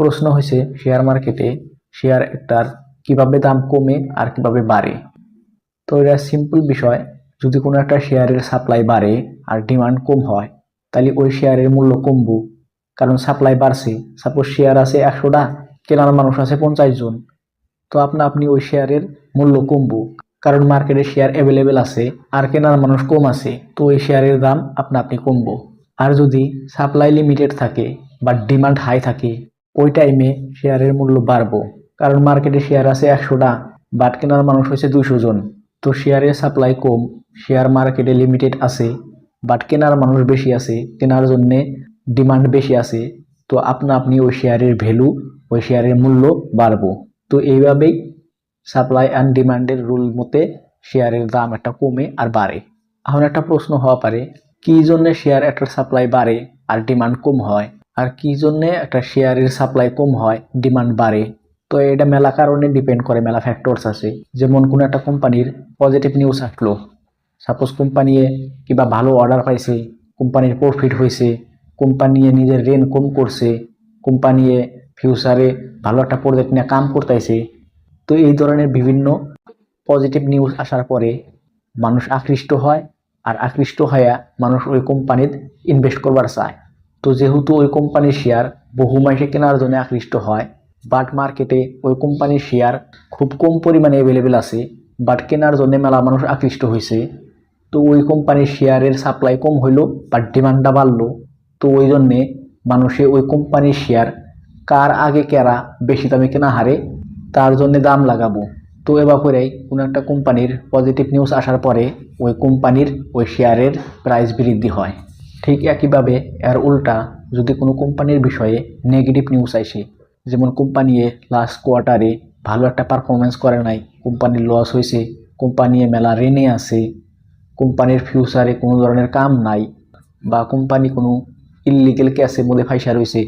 প্রশ্ন হয়েছে শেয়ার মার্কেটে শেয়ার একটার কীভাবে দাম কমে আর কীভাবে বাড়ে? তো এটা সিম্পল বিষয়, যদি কোনো একটা শেয়ারের সাপ্লাই বাড়ে আর ডিমান্ড কম হয়, তাহলে ওই শেয়ারের মূল্য কমবো। কারণ সাপ্লাই বাড়ছে সাপোজ শেয়ার আছে একশোটা, কেনার মানুষ আছে পঞ্চাশ জন, তো আপনা আপনি ওই শেয়ারের মূল্য কমবো। কারণ মার্কেটে শেয়ার অ্যাভেলেবেল আছে আর কেনার মানুষ কম আছে, তো ওই শেয়ারের দাম আপনা আপনি কমবো। আর যদি সাপ্লাই লিমিটেড থাকে বা ডিমান্ড হাই থাকে ওই টাইমে শেয়ারের মূল্য বাড়বো। কারণ মার্কেটে শেয়ার আছে একশোটা বাট কেনার মানুষ হয়েছে দুশো জন। তো শেয়ারের সাপ্লাই কম শেয়ার মার্কেটে লিমিটেড আছে বাট কেনার মানুষ বেশি আছে, কেনার জন্যে ডিমান্ড বেশি আছে। তো আপনা আপনি ওই শেয়ারের ভ্যালু ওই শেয়ারের মূল্য বাড়বো। তো এইভাবেই সাপ্লাই অ্যান্ড ডিমান্ডের রুল মতে শেয়ারের দাম একটা কমে আর বাড়ে। এখন একটা প্রশ্ন হওয়া পারে, কি জন্য শেয়ার একটা সাপ্লাই বাড়ে আর ডিমান্ড কম হয়? আর কি জন্য একটা শেয়ারের সাপ্লাই কম হয় ডিমান্ড বাড়ে। তো এটা মেলা কারণে ডিপেন্ড করে, মেলা ফ্যাক্টরস আছে। যেমন কোনো একটা কোম্পানির পজিটিভ নিউজ আসলো। সাপোজ কোম্পানি কিবা ভালো অর্ডার পাইছে কোম্পানির প্রফিট হয়েছে কোম্পানি নিজের রেন কম করছে কোম্পানি ফিউচারে ভালো একটা প্রজেক্ট নিয়ে কাম করতেছে। তো এই ধরনের বিভিন্ন পজিটিভ নিউজ আসার পরে মানুষ আকৃষ্ট হয়, আর আকৃষ্ট হয়ে মানুষ ওই কোম্পানির ইনভেস্ট করবার চায়। তো যেহেতু ওই কোম্পানির শেয়ার বহু মাসে কেনার জন্য আকৃষ্ট হয় বাট মার্কেটে ওই কোম্পানির শেয়ার খুব কম পরিমাণে অ্যাভেলেবেল আছে বাট কেনার জন্য মেলা মানুষ আকৃষ্ট হয়েছে। তো ওই কোম্পানির শেয়ারের সাপ্লাই কম হইল বাট ডিমান্ডটা বাড়লো। তো ওই জন্যে মানুষে ওই কোম্পানির শেয়ার কার আগে কেরা বেশি দামে কেনা হারে, তার জন্য দাম লাগাবো। তো এবার করেই কোনো একটা কোম্পানির পজিটিভ নিউজ আসার পরে ওই কোম্পানির ওই শেয়ারের প্রাইস বৃদ্ধি হয়। ঠিক একইভাবে এর উল্টা যদি কোনো কোম্পানির বিষয়ে নেগেটিভ নিউজ আসে, যেমন কোম্পানি লাস্ট কোয়ার্টারে ভালো একটা পারফরমেন্স করে নাই কোম্পানির লস হয়েছে, কোম্পানি মেলা ঋণে আছে, কোম্পানির ফিউচারে কোনো ধরনের কাম নাই, বা কোম্পানি কোনো ইলিগেল ক্যাশে মধ্যে ফাইসা রয়েছে,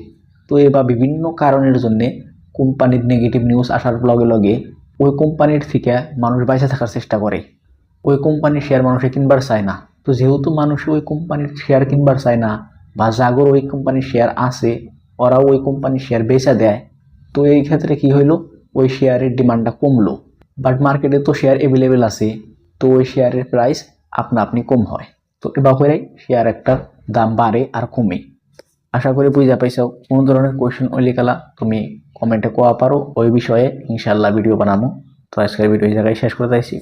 তো এ বা বিভিন্ন কারণের জন্যে কোম্পানির নেগেটিভ নিউজ আসার লগে লগে ওই কোম্পানির থেকে মানুষ বাইসে থাকার চেষ্টা করে, ওই কোম্পানির শেয়ার মানুষে কিনবার চায় না। তো যেহেতু মানুষ ওই কোম্পানির শেয়ার কিনবার চায় না বা জাগর ওই কোম্পানির শেয়ার আছে, ওরাও ওই কোম্পানির শেয়ার বেচা দেয়, তো এই ক্ষেত্রে কি হইল? ওই শেয়ারের ডিমান্ডটা কমলো। বাট মার্কেটে তো শেয়ার অ্যাভেলেবেল আছে, তো ওই শেয়ারের প্রাইস আপনা আপনি কম হয়। তো করে শেয়ার একটার দাম বাড়ে আর কমে। আশা করি বুঝতে পাইছো। কোনো ধরনের কোয়েশ্চেন ওইলি কালা তুমি কমেন্টে কোয়া পারো। ওই বিষয়ে ইনশাল্লাহ ভিডিও বানাবো তো আজকের ভিডিও জায়গায় শেষ করে দিয়েছি